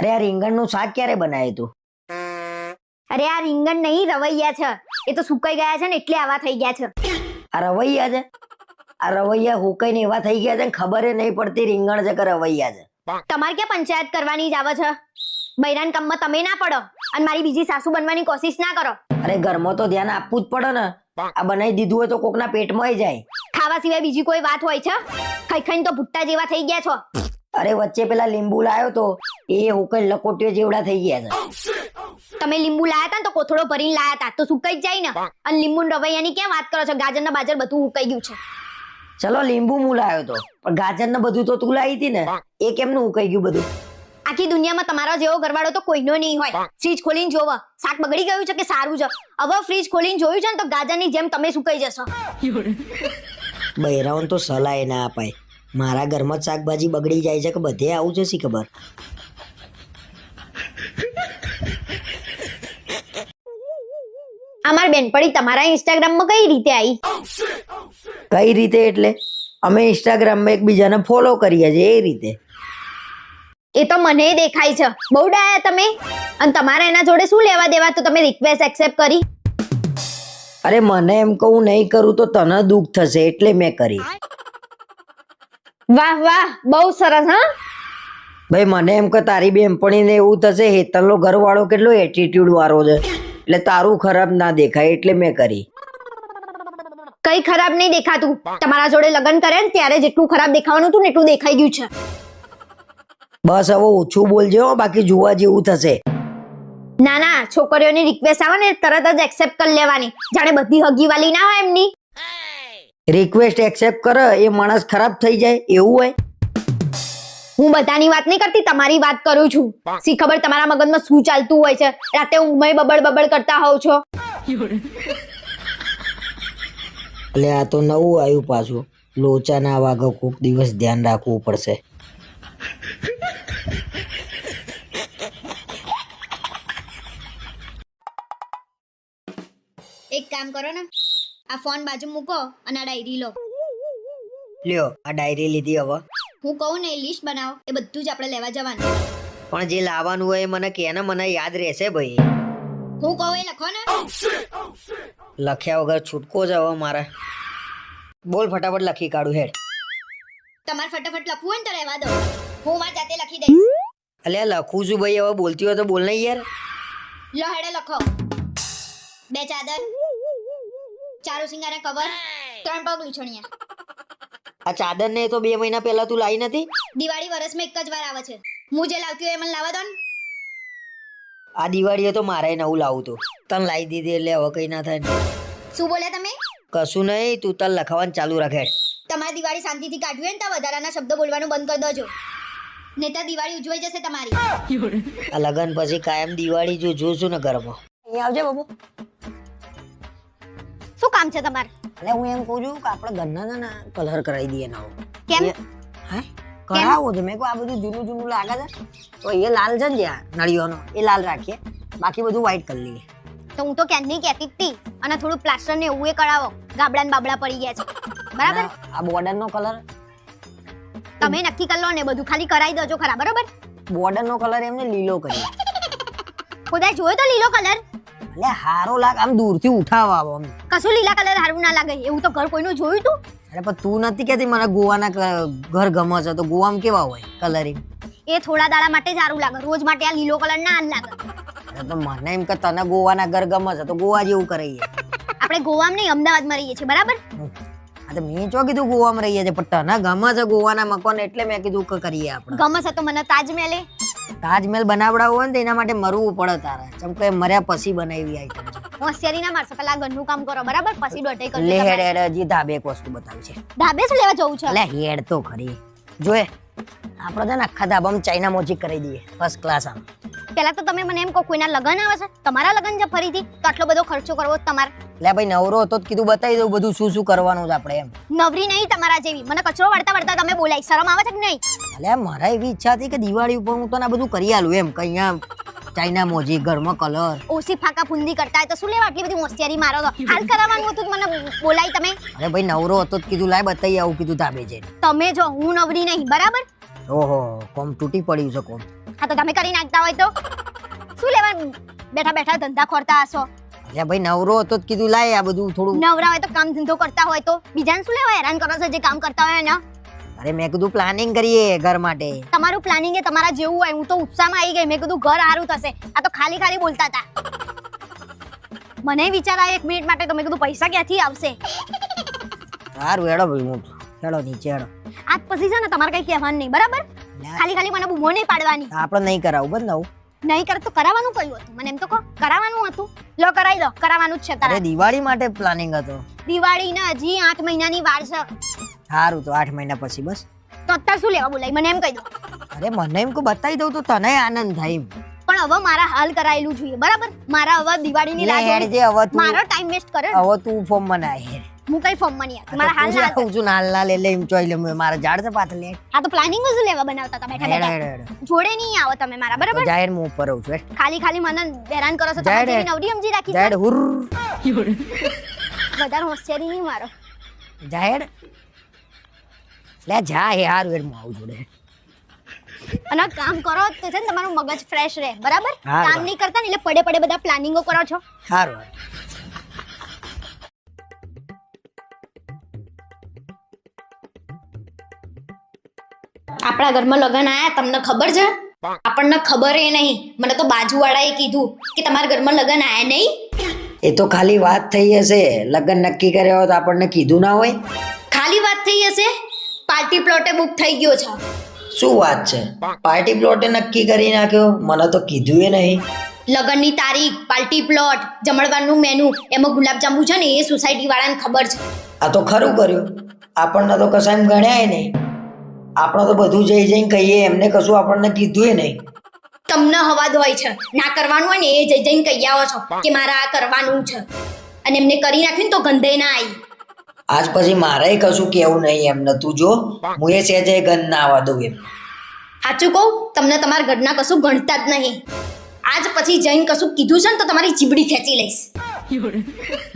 અરે આ રીંગણનું શાક ક્યારે બનાવ્યું તું? અરે આ રીંગણ નહીં રવૈયા છે. એ તો સુકાઈ ગયા છે ને એટલે આવા થઈ ગયા છે. આ રવૈયા છે? આ રવૈયા હુકાઈને એવા થઈ ગયા છે ને ખબર નહીં પડતી રીંગણ છે કે રવૈયા છે. તમારે ક્યાં પંચાયત કરવાની જ આવે છે? બૈરાન કામમાં તમે ના પડો અને મારી બીજી સાસુ બનવાની કોશિશ ના કરો. અરે ઘરમાં તો ધ્યાન આપવું જ પડે ને. આ બનાવી દીધું હોય તો કોકના પેટમાં જાય. ખાવા સિવાય બીજી કોઈ વાત હોય છે? ખાઈ ખાઈને તો ભુટ્ટા જેવા થઈ ગયા છો. અરે વચ્ચે પેલા લીંબુ લાયો તો એ હુકાઈ લકોટીઓ જેવડા થઈ ગયા છે. તમે લીંબુ લાયા હતા ને તો કોથળો ભરીને લાયા હતા તો સુકાઈ જાય ને. અને લીંબુ રવૈયાની ક્યાં વાત કરો છો? ગાજર ના બાજર બધું ઉકાઈ ગયું છે. ચલો લીંબુ હું લાયો તો. પણ ગાજર ને બધું તો તું લાવી હતી ને એ કેમનું ઉકાઈ ગયું બધું? આખી દુનિયામાં તમારો જેવો ઘરવાળો તો કોઈનો નહીં હોય. ફ્રીજ ખોલીને જોવો. શાક બગડી ગયું છે કે સારું છે? હવે ફ્રીજ ખોલીને જોયું છે ને તો ગાજરની જેમ તમે સુકાઈ જશો. બૈરાઓને તો સલાહ ના અપાય. મારા ઘરમાં જ શાકભાજી બગડી જાય છે કે બધે આવું છે શી ખબર? અમાર બેનપણી તમારા ઇન્સ્ટાગ્રામમાં કઈ રીતે આવી કઈ રીતે એટલે? અમે ઇન્સ્ટાગ્રામમાં એકબીજાને ફોલો કરીએ છીએ એ રીતે. એ તો મને દેખાય છે. બહુ ડાયા તમે. અને તમારા એના જોડે શું લેવા દેવા તો તમે રિક્વેસ્ટ એક્સેપ્ટ કરી. અરે મને એમ કહું નહીં કરું તો તને દુઃખ થશે એટલે મેં કરી. વાહ વાહ બહુ સરસ હા? ભાઈ મને એમ કે તારી બેનપણીને એવું થશે હેતલનો ઘરવાળો કેટલો એટીટ્યુડ વાળો છે. એટલે તારું ખરાબ ના દેખાય એટલે મેં કરી. કઈ ખરાબ નહીં દેખાતું. તમારા જોડે લગ્ન કરે ને ત્યારે જેટલું ખરાબ દેખાવાનું હતું ને એટલું દેખાઈ ગયું છે. બસ હવે ઓછું બોલજો બાકી જોવા જેવું થશે. ના ના છોકરીઓની રિક્વેસ્ટ આવે ને તરત જ એક્સેપ્ટ કરી લેવાની. જાણે બધી હગીવાલી ના હોય એમની. રિક્વેસ્ટ એક્સેપ્ટ કરે એ માણસ ખરાબ થઈ જાય એવું હોય? હું બધાની વાત નહીં કરતી તમારી વાત કરું છું. સી ખબર તમારા મગજમાં શું ચાલતું હોય છે? રાતે ઊંઘમાં બબડ બબડ કરતા હોવ છો. એટલે આ તો નવું આવ્યું પાછું. લોચા ના વાગે કોક દિવસ ધ્યાન રાખવું પડશે. એક કામ કરો ને. આ ફોન બાજુ મૂકો અને આ ડાયરી લો. લ્યો આ ડાયરી લીધી હવે. હું કહું ને લિસ્ટ બનાવો એ બધું જ આપણે લેવા જવાનું. પણ જે લાવવાનું હોય એ મને કે ને મને યાદ રહેશે ભાઈ. હું કહું એ લખો ને. લખ્યા વગર છૂટકો જ હવે મારે. બોલ ફટાફટ લખી કાઢું હેડ. તમારે ફટાફટ લખવું હોય ને તો રહેવા દો. હું મારી જાતે લખી દઈશ. અલ્યા લખું છું ભાઈ હવે બોલતી હોય તો બોલ નહીં યાર. લો હેડે લખો. બે ચાદર. ચારો સિંગારા કવર ત્રણ પગ લૂછણિયા આ ચાદર ને તો બે મહિના પહેલા તું લાવી નથી? દિવાળી વર્ષમાં એક જ વાર આવે છે. હું જે લાવતી હોય એ મને લાવવા દો ને. આ દિવાળીએ તો મારે નવું લાવું તું. તન લાવી દીધી એટલે હવે કઈ ના થાય ને. શું બોલ્યા તમે? કશું નહીં તું તન લખવાનું ચાલુ રાખે. તમારે દિવાળી શાંતિથી કાઢવી હોય ને તો વધારાના શબ્દો બોલવાનું બંધ કરી દેજો. નેતા દિવાળી ઉજવાઈ જશે તમારી. આ લગન પછી કાયમ દિવાળી જો જોશું ને ઘરમાં. અહીંયા આવજે બાબુ. શું કામ છે તમારે? એટલે હું એમ કહું છું કે આપણે ઘરના ના કલર કરાવી દઈએ નવો. કેમ? હે? કરાવો છે મેં કહું આ બધું જૂનું જૂનું લાગે છે. તો એ લાલ છે ને જ્યાં નળીઓનો એ લાલ રાખીએ. બાકી બધું વ્હાઈટ કરી લઈએ. તો હું તો ક્યાંની કહેતી હતી અને થોડું પ્લાસ્ટર ને એવું એ કરાવો. ગાબડા ને બાબડા પડી ગયા છે. બરાબર? આ બોર્ડર નો કલર. તમે નક્કી કરી લો ને બધું ખાલી કરાવી દેજો ખરા. બરોબર? બોર્ડર નો કલર એમને લીલો કરીએ. ખુદા જોયો તો લીલો કલર? એટલે હારો લાગ આમ દૂરથી ઉઠાવા આવો આમ કશું લીલા કલર હારું ના લાગે એવું તો ઘર કોઈનું જોયું તું? અરે પણ તું નથી કહેતી મને ગોવાના ઘર ગમે છે તો ગોવામાં કેવા હોય કલરિંગ? એ થોડા દાડા માટે જ સારું લાગે રોજ માટે આ લીલો કલર ના લાગે. અરે તો મને એમ કે તને ગોવાના ઘર ગમે છે તો ગોવા જેવું કરીએ આપણે ગોવામાં નહીં અમદાવાદમાં રહીએ છીએ બરાબર? હા તો મેં ચો કીધું ગોવામાં રહીએ છીએ પણ તને ગમે છે ગોવાના મકાન એટલે મેં કીધું કે કરીએ આપણે. ગમે છે તો મને તાજમહેલે તાજમહેલ બનાવડાવવો હોય ને તો એના માટે મરવું પડે તારે. ચમ કે મર્યા પછી બનાવી આઈટમ છે હોશિયારી ના મારશો પેલા ઘરનું કામ કરો બરાબર? પછી દોઢાઈ કરજો લે હેડ હેડ હજી ધાબે એક વસ્તુ બતાવી છે. ધાબે શું લેવા જવું છે? લે હેડ તો ખરી. જોએ આપણે છે ને આખા ધાબામાં ચાઇના મોજી કરી દઈએ ફર્સ્ટ ક્લાસ આમ. પેલા તો તમે મને એમ કહો કોઈના લગન આવે છે? તમારા લગન છે ફરીથી? તો આટલો બધો ખર્ચો કરવો તમારે. લે ભાઈ નવરો હતો કીધું બતાવી દઉં બધું શું શું કરવાનું છે આપણે એમ. નવરી નહીં તમારા જેવી. મને કચરો વળતા વળતા તમે બોલાય. શરમ આવે છે કે નહીં? અલે મારા એવી ઈચ્છા હતી કે દિવાળી ઉપર હું તને આ બધું કરી આલું એમ કઈ આમ. ચાઇના મોજી ઘરમાં કલર. ઓછી ફાકા ફુંદી કરતા હોય તો શું લેવા આટલી બધી હોશિયારી મારો તો? હાલ કરાવવાનું હતું મને બોલાય તમે. અરે ભાઈ નવરો હતો કીધું લાય બતાવી આવું કીધું ધાબે જઈને. તમે જો હું નવરી નહીં બરાબર? ઓહો કોમ તૂટી પડ્યું છે કોમ. હા તો તમે કરી નાખતા હોય તો? શું લેવા બેઠા બેઠા ધંધા ખોરતા હશો. અલ્યા ભાઈ નવરો હતો કીધું લાય આ બધું થોડું. નવરા હોય તો કામ ધંધો કરતા હોય તો. બીજાને શું લેવા હેરાન કરો છો જે કામ કરતા હોય ને? અરે મેં કીધું પ્લાનિંગ કરીએ ઘર માટે. તમારું પ્લાનિંગ એ તમારા જેવું હોય. હું તો ઉત્સાહમાં આવી ગઈ. મેં કીધું ઘર સારું થશે. આ તો ખાલી ખાલી બોલતા હતા. મને વિચાર આવ્યો એક મિનિટ માટે તો મેં કીધું પૈસા ક્યાંથી આવશે? સારું હેડો ભાઈ હું હેડો નીચે હેડો. આજ પછી છે ને તમારે કઈ કહેવાનું નહીં. બરાબર? ખાલી ખાલી મને બૂમો નહીં પાડવાની. આપણે નહીં કરાવું બસ નવું. નહીં કર તો કરાવવાનું કયું હતું? મને એમ તો કહો કરાવવાનું હતું. લો કરાવી લો કરાવવાનું જ છે તારે. દિવાળી માટે પ્લાનિંગ હતો. દિવાળી ને હજી આઠ મહિનાની વાર છે. સારું તો આઠ મહિના પછી બસ. તો અત્યારે શું લેવા બોલાય? મને એમ કહી દો. અરે મને એમ કો બતાવી દઉં તો તને આનંદ થાય પણ હવે મારા હાલ કરાયેલું જોઈએ બરાબર? મારા હવે દિવાળીની રાહ લે જે હવે તું મારો ટાઈમ વેસ્ટ કરે હવે તું ફોર્મ બનાય હેડ. હું કઈ ફોર્મમાં નહીં મારા હાલ ના હું છું નાલ લે લે એમ લે મારા ઝાડ છે પાછળ લે. આ તો પ્લાનિંગ શું લેવા બનાવતા હતા? બેઠા બેઠા. જોડે નહીં આવો તમે મારા બરાબર? જાહેર હું ઉપર રહું છું ખાલી ખાલી મને હેરાન કરો છો તમે જેવી નવરી સમજી રાખી જાહેર હુર. વધારે હોશિયારી નહીં મારો. જાહેર? લે જા હે હારું હેડ હું આવું જોડે. અને કામ કરો તો છે ને તમારું મગજ ફ્રેશ રહે બરાબર? કામ નહીં કરતા ને એટલે પડે પડે બધા પ્લાનિંગો કરો છો. હારું. આપણા ઘરમાં લગન આયા તમને ખબર છે? આપણને ખબર એ નહીં. મને તો બાજુવાળાએ કીધું કે તમારા ઘરમાં લગ્ન આયા નહીં. એ તો ખાલી વાત થઈ હશે. લગ્ન નક્કી કર્યા હોય તો આપણને કીધું ના હોય. ખાલી વાત થઈ હશે? પાર્ટી પ્લોટે બુક થઈ ગયો છે. શું વાત છે? પાર્ટી પ્લોટે નક્કી કરી નાખ્યો? મને તો કીધું એ નહીં. લગ્નની તારીખ પાર્ટી પ્લોટ જમણવારનું મેનુ એમાં ગુલાબજાંબુ છે ને એ સોસાયટી વાળાને ખબર છે. આ તો ખરું કર્યું. આપણને તો કશા એમ ગણ્યા નહીં. આપણે તો બધું જઈ જઈને કહીએ એમને કશું આપણને કીધું એ નહીં. તમને હવાદ હોય છે. ના કરવાનું હોય ને એ જઈ જઈને કહી આવો છો કે મારે આ કરવાનું છે. અને એમને કરી નાખ્યું ને તો ગંધે ના આવી. આજ પછી મારે કશું કેવું નહીં એમને. તું જો હું એ સહેજે ગંધ ના આવવા દઉં એમ સાચું કહું તમને તમારા ઘરના કશું ગણતા જ નહીં. આજ પછી જઈને કશું કીધું છે ને તો તમારી જીબડી ખેંચી લઈશ.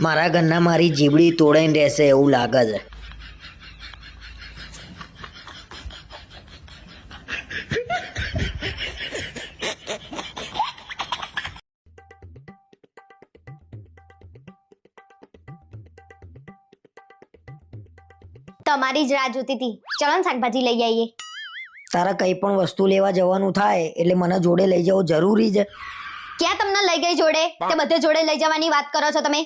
મારા ઘરના મારી જીબડી તોડાઈને રહેશે એવું લાગે છે. તમારી જ રાહ જોતી હતી. ચલો ને શાકભાજી લઈ આવીએ તારા કઈ પણ વસ્તુ લેવા જવાનું થાય એટલે મને જોડે લઈ જવું જરૂરી છે. ક્યાં તમને લઈ ગઈ જોડે? તે બધે જોડે લઈ જવાની વાત કરો છો તમે?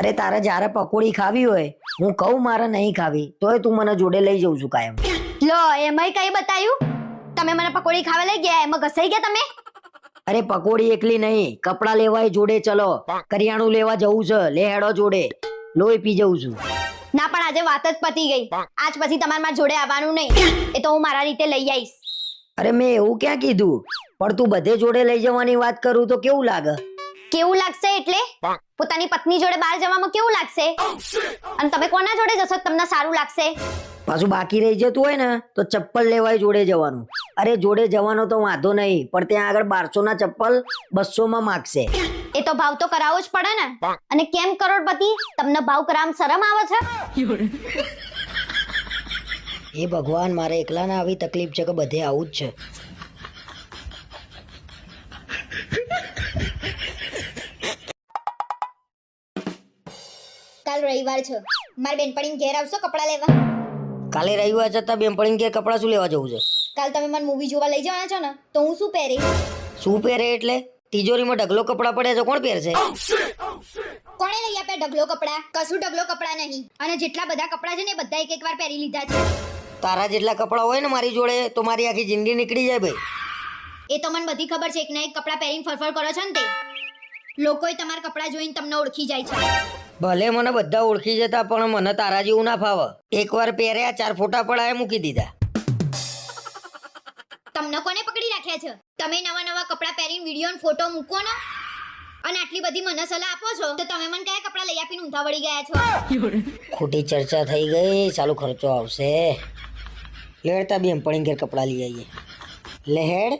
અરે તારે જ્યારે પકોડી ખાવી હોય હું કહું મારે નહીં ખાવી તોય તું મને જોડે લઈ જઉં છું કાયમ. લો એમાંય કઈ બતાયું? તમે મને પકોડી ખાવા લઈ ગયા એમાં ઘસાઈ ગયા તમે? અરે પકોડી એકલી નહીં કપડાં લેવાય જોડે ચલો. કરિયાણું લેવા જવું છે લે હેડો જોડે. લોહી પી જઉં છું. ના પણ આજે વાત જ પતી ગઈ. આજ પછી તમારે મારા જોડે આવવાનું નહીં. એ તો હું મારા રીતે લઈ આવીશ. અરે મેં એવું ક્યાં કીધું? પણ તું બધે જોડે લઈ જવાની વાત કરું તો કેવું લાગે? કેવું લાગશે એટલે? પોતાની પત્ની જોડે બહાર જવામાં કેવું લાગશે? અને તમે કોના જોડે જશો? તમને સારું લાગશે. પાછું બાકી રહી જતું હોય ને તો ચપ્પલ લેવાય જોડે જવાનું. અરે જોડે જવાનો તો વાંધો નહીં પણ ત્યાં આગળ બારસો ના ચપ્પલ બસો માં માગશે. એ તો ભાવ તો કરાવવો જ પડે ને. અને કેમ કરોડપતિ? તમને ભાવ કરામ શરમ આવે છે? એ ભગવાન મારે એકલાને આવી તકલીફ છે કે બધે આવું જ છે. કાલ રવિવાર છે. મારે બેનપણી ઘેર આવશો કપડાં લેવા? કાલે રવિવાર છે તો બેનપણી ઘેર કપડાં શું લેવા જવું છે? કાલ તમે મને મૂવી જોવા લઈ જવાના છો ને તો હું શું પહેરી શું પહેરે એટલે? તિજોરીમાં ઢગલો કપડા પડ્યા છે કોણ પહેરશે? કોણે લઈ આપ્યા ઢગલો કપડાં? કશું ઢગલો કપડાં નહીં. અને જેટલા બધા કપડાં છે ને એ બધા એક એક વાર પહેરી લીધા છે. તારા જેટલા કપડા હોય ને મારી જોડે તો મારી આખી જિંદગી નીકળી જાય ભાઈ. એ તો મને બધી ખબર છે એક ના એક કપડાં પહેરીને ફરફર કરો છો ને તે? લોકોય તમારા કપડાં જોઈને તમને ઓળખી જાય છે. ભલે મને બધા ઓળખી જતા પણ મને તારા જેવું ના ફાવે. એકવાર પહેર્યા ચાર ફોટા પડાય મૂકી દીધા. તમે નવા નવા કપડાં પહેરીને વીડિયો ફોટો મૂકો ને અને આટલી બધી મને સલાહ આપો છો, તો તમે મને કયા કપડાં લઈ આપીને ઊંધા વળી ગયા છો? ખોટી ચર્ચા થઈ ગઈ, ચાલુ ખર્ચો આવશે. લેડતા બેનપણી ઘેર કપડાં લઈ આવીએ. લેહેડ